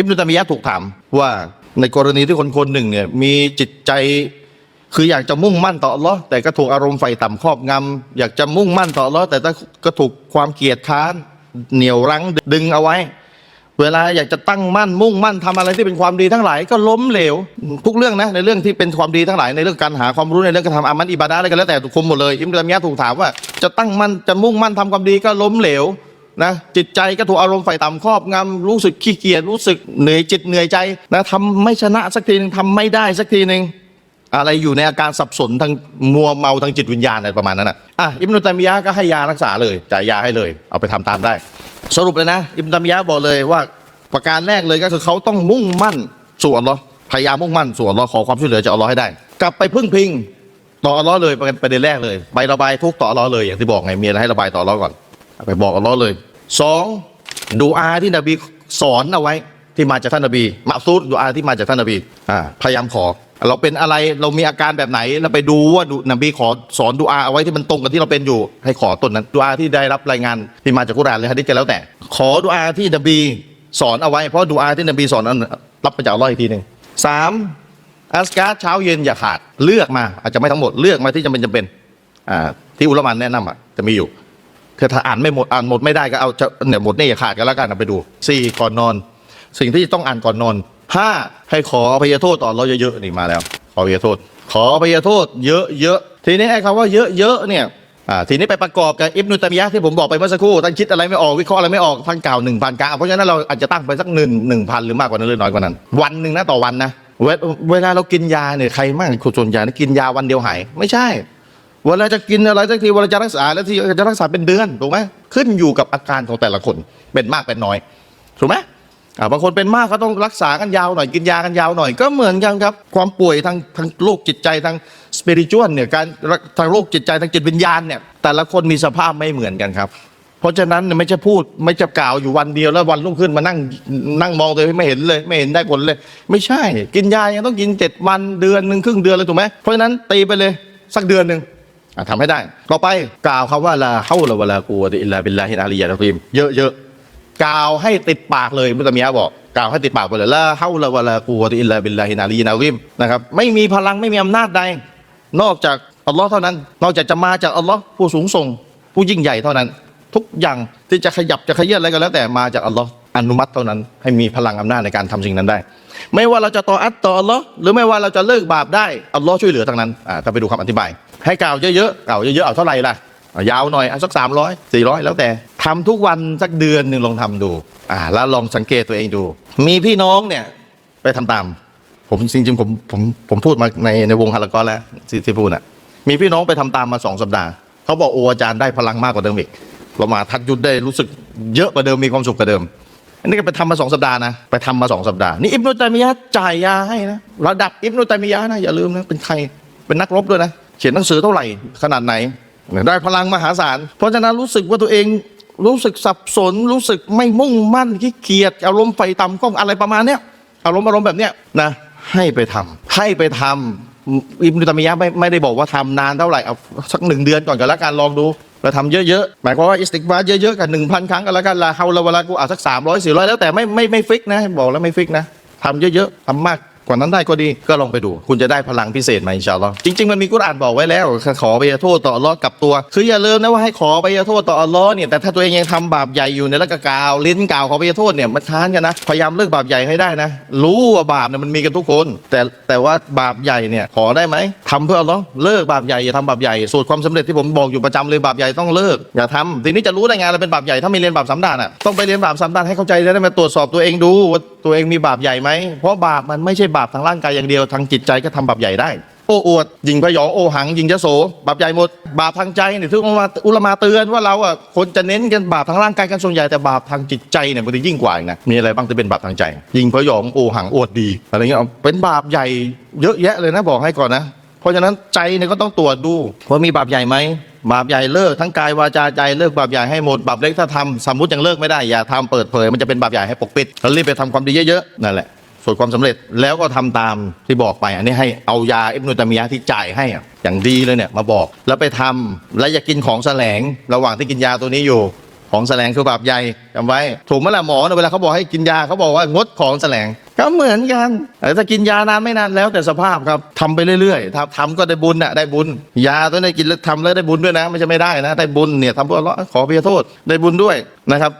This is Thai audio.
อิบนุตัยมียะห์ถูกถามว่าในกรณีที่คนคนหนึ่งเนี่ยมีจิตใจคืออยากจะมุ่งมั่นต่ออัลลอฮ์แต่ก็ถูกอารมณ์ไฟต่ำครอบงำอยากจะมุ่งมั่นต่ออัลลอฮ์แต่ก็ถูกความเกลียดค้านเหนี่ยวรั้งดึงเอาไว้ เวลาอยากจะตั้งมั่นมุ่งมั่นทำอะไรที่เป็นความดีทั้งหลายก็ล้มเหลว ทุกเรื่องนะในเรื่องที่เป็นความดีทั้งหลายในเรื่องการหาความรู้ในเรื่องการทำอามันอิบาดะอะไรก็แล้วแต่ทุกคนหมดเลยอิมรามยะห์ถูกถามว่าจะตั้งมั่นจะมุ่งมั่นทำความดีก็ล้มเหลว นะจิตใจก็ถูกอารมณ์ไฟต่ำครอบงำรู้สึกขี้เกียจรู้สึกเหนื่อยจิตเหนื่อยใจนะทำไม่ชนะสักทีหนึงทำไม่ได้สักทีหนึ่งอะไรอยู่ในอาการสับสนทางมัวเมาทางจิตวิญญาณอะไรประมาณนั้นนะอะอิบนุตัยมียะก็ให้ยารักษาเลยจ่ายยาให้เลย เอาไปทำตามได้ สรุปเลยนะ อิบนุตัยมียะบอกเลยว่าประการแรกเลยก็คือเขาต้องมุ่งมั่นสู่อัลลอฮ์พยายามมุ่งมั่นสู่อัลลอฮ์ขอความช่วยเหลือจากอัลลอฮ์ให้ได้ กลับไปพึ่งพิงต่ออัลลอฮ์เลยประเด็นแรกเลยไประบายทุกต่ออัลลอฮ์เลยอย่างที่บอกไงมีอะไรให้ระบายต่ออัลลอฮ์ก่อนไปบอกอัลลอฮ์เลย สองดูอาที่นบีสอนเอาไว้ที่มาจากท่านนบีมาซูดดูอาที่มาจากท่านนบีอ่าพยายามขอ เราเป็นอะไรเรามีอาการแบบไหนเราไปดูว่าดูนบีขอสอนดูอาเอาไว้ที่มันตรงกับที่เราเป็นอยู่ ให้ขอต้นนั้นดูอาที่ได้รับรายงานที่มาจากกุรานหรือฮะดิษก็แล้วแต่ ขอดูอาที่นบีสอนเอาไว้เพราะดูอาที่นบีสอนนั้นรับมาจากอัลลอฮ์อีกทีหนึ่งสามอัสการ์เช้าเย็นอย่าขาดเลือกมา อาจจะไม่ทั้งหมดเลือกมาที่จำเป็นจำเป็นอ่าที่อุลามะแนะนำอะจะมีอยู่ คือถ้าอ่านไม่หมดอ่านหมดไม่ได้ก็เอาจะเนี่ยหมดเนี่ยอย่าขาดกันแล้วกันเอาไปดูสี่ก่อนนอน สิ่งที่ต้องอ่านก่อนนอนห้าให้ขออภัยโทษต่อเราเยอะๆนี่มาแล้ว ขออภัยโทษ ขออภัยโทษ เยอะๆทีนี้ไอ้คำว่าเยอะๆเนี่ยอ่าทีนี้ไปประกอบกับอิบนุตัมียะที่ผมบอกไปเมื่อสักครู่ท่านคิดอะไรไม่ออกวิเคราะห์อะไรไม่ออกท่านกล่าวหนึ่งพันกาเพราะฉะนั้นเราอาจจะตั้งไปสักหนึ่งหนึ่งพันหรือมากกว่านั้นหรือน้อยกว่านั้น วันหนึ่งนะต่อวันนะเวเวลาเรากินยาเนี่ยใครมากส่วนใหญ่นะกินยาวันเดียวหายไม่ใช่ เวลาจะกินอะไรสักทีเวลาจะรักษาแล้วที่จะรักษาเป็นเดือนถูกไหมขึ้นอยู่กับอาการของแต่ละคนเป็นมากเป็นน้อยถูกไหมบางคนเป็นมากก็ต้องรักษากันยาวหน่อยกินยากันยาวหน่อยก็เหมือนกันครับ ความป่วยทางทางโรคจิตใจทางสปิริตวลเนี่ยการทางโรคจิตใจทางจิตวิญญาณเนี่ยแต่ละคนมีสภาพไม่เหมือนกันครับ เพราะฉะนั้นไม่ใช่พูดไม่จะกล่าวอยู่วันเดียวแล้ววันรุ่งขึ้นมานั่งนั่งมองเองไม่เห็นเลย ไม่เห็นได้ผลเลย ไม่ใช่ กินยายังต้องกินเจ็ดวันเดือนหนึ่งครึ่งเดือนเลยถูกไหมเพราะฉะนั้นตีไปเลยสักเดือนหนึ่ง ทำให้ได้ ต่อไปกล่าวคำว่าลาเฮาละวลากูวะติอิลาบิลลาฮิอาลียะตีมเยอะเยอะๆกล่าวให้ติดปากเลยมุตมียะบอกกล่าวให้ติดปากไปเลยลาเฮาละวลากูวะติอิลาบิลลาฮิอาลียะตีมนะครับไม่มีพลังไม่มีอำนาจใด นอกจากอัลลอฮ์เท่านั้น นอกจากจะมาจากอัลลอฮ์ผู้สูงส่ง ผู้ยิ่งใหญ่เท่านั้น ทุกอย่างที่จะขยับจะขยื่นอะไรก็แล้วแต่มาจากอัลลอฮ์อนุมัติเท่านั้นให้มีพลังอำนาจในการทำสิ่งนั้นได้ ไม่ว่าเราจะต่ออัตต่ออัลลอฮ์หรือไม่ว่าเราจะเลิกบาปได้อัลลอฮ์ช่วยเหลือทั้งนั้นอ่าถ้าไปดูคำอธิบาย ให้กล่าวเยอะๆกล่าวเยอะๆเอาเท่าไหร่ล่ะเอายาวหน่อยเอาสักสามร้อยสี่ร้อยแล้วแต่ทำทุกวันสักเดือนหนึ่งลองทำดูอ่าแล้วลองสังเกตตัวเองดู มีพี่น้องเนี่ยไปทำตาม ผมจริงๆผมผมผมพูดมาในในวงฮาลากอแล้วที่ที่พูดน่ะมีพี่น้องไปทำตามมาสองสัปดาห์เขาบอกโอ้อาจารย์ได้พลังมากกว่าเดิมอีกเรามาทักยุทธได้รู้สึกเยอะกว่าเดิมมีความสุขกว่าเดิม อันนี้ก็ไปทำมาสองสัปดาห์นะไปทำมาสองสัปดาห์นี่อิบนุตัยมียะห์จ่ายยาให้นะระดับอิบนุตัยมียะห์นะอย่าลืมนะเป็นใครเป็นนักรบด้วยนะ เขียนหนังสือเท่าไหร่ขนาดไหน ได้พลังมหาศาล เพราะฉะนั้นรู้สึกว่าตัวเองรู้สึกสับสน รู้สึกไม่มุ่งมั่นขี้เกียจอารมณ์ไฟต่ำก้องอะไรประมาณเนี้ยอารมณ์อารมณ์แบบเนี้ยนะให้ไปทำให้ไปทำอิบนุตมียะไม่ไม่ได้บอกว่าทำนานเท่าไหร่เอาสักหนึ่งเดือนก่อนกันแล้วกันลองดูเราทำเยอะๆ หมายความว่าอิสติกบาเยอะๆกันหนึ่งพันครั้งกันแล้วกันลาเฮาลาวะลากูอาสักสามร้อยสี่ร้อยแล้วแต่ไม่ไม่ไม่ฟิกนะ บอกแล้วไม่ฟิกนะทำเยอะๆทำมาก กว่านั้นได้ก็ดีก็ลองไปดู คุณจะได้พลังพิเศษมาอินชาอัลลอฮ์จริง ๆ มันมีกุรอานบอกไว้แล้ว ขอไปโทษต่ออัลลอฮ์กับตัว คืออย่าลืมนะว่าให้ขอไปโทษต่ออัลลอฮ์เนี่ยแต่ถ้าตัวเองยังทำบาปใหญ่อยู่เนี่ยแล้วก็กาวลิ้นกาวขอไปโทษเนี่ยมันค้านกันนะพยายามเลิกบาปใหญ่ให้ได้นะ รู้ว่าบาปเนี่ยมันมีกันทุกคน แต่แต่ว่าบาปใหญ่เนี่ยขอได้ไหมทำเพื่ออัลลอฮ์เลิกบาปใหญ่อย่าทำบาปใหญ่สูตรความสำเร็จที่ผมบอกอยู่ประจำเลยบาปใหญ่ต้องเลิกอย่าทำทีนี้จะรู้ได้ไงเราเป็นบาปใหญ่ถ้าไม่เรียนบาปสามด้านอะต้องไปเรียนบาปสามด้านให้เข้าใจได้มาตรวจสอบตัวเองดูว่าตัวเองมีบาปใหญ่ไหม เพราะบาปมันไม่ใช่บาปทางร่างกายอย่างเดียว ทางจิตใจก็ทำบาปใหญ่ได้ โอ้อวด ยิงพยอง โอหัง ยิงยโส บาปใหญ่หมด บาปทางใจเนี่ยที่อุลามาอุลมาเตือนว่าเราอะคนจะเน้นกันบาปทางร่างกายกันส่วนใหญ่แต่บาปทางจิตใจเนี่ยมันจะยิ่งกว่าอีกนะ มีอะไรบ้างที่เป็นบาปทางใจ ยิงพยอง โอหัง อวดดี อะไรเงี้ย เป็นบาปใหญ่เยอะแยะเลยนะบอกให้ก่อนนะ เพราะฉะนั้นใจเนี่ยก็ต้องตรวจดูว่ามีบาปใหญ่ไหม บาปใหญ่เลิกทั้งกายวาจาใจเลิกบาปใหญ่ให้หมดบาปเล็กถ้าทำสมมติยังเลิกไม่ได้อย่าทำเปิดเผย มันจะเป็นบาปใหญ่ให้ปกปิดแล้วรีบไปทำความดีเยอะๆนั่นแหละส่วนความสำเร็จแล้วก็ทำตามที่บอกไป อันนี้ให้เอายาอิบนุตามียะที่จ่ายให้อะอย่างดีเลยเนี่ยมาบอกแล้วไปทำแล้วอย่ากินของแสลงระหว่างที่กินยาตัวนี้อยู่ ของแสลงคือบาปใหญ่จำไว้ถูกไหมล่ะหมอเนี่ยเวลาเขาบอกให้กินยาเขาบอกว่างดของแสลงก็เหมือนกันแต่ถ้ากินยานานไม่นานแล้วแต่สภาพครับทำไปเรื่อยๆทำทำก็ได้บุญนะได้บุญ ยาต้องได้กินแล้วทำแล้วได้บุญด้วยนะไม่ใช่ไม่ได้นะ ได้บุญเนี่ยทำเพื่อขออภัยโทษได้บุญด้วยนะครับ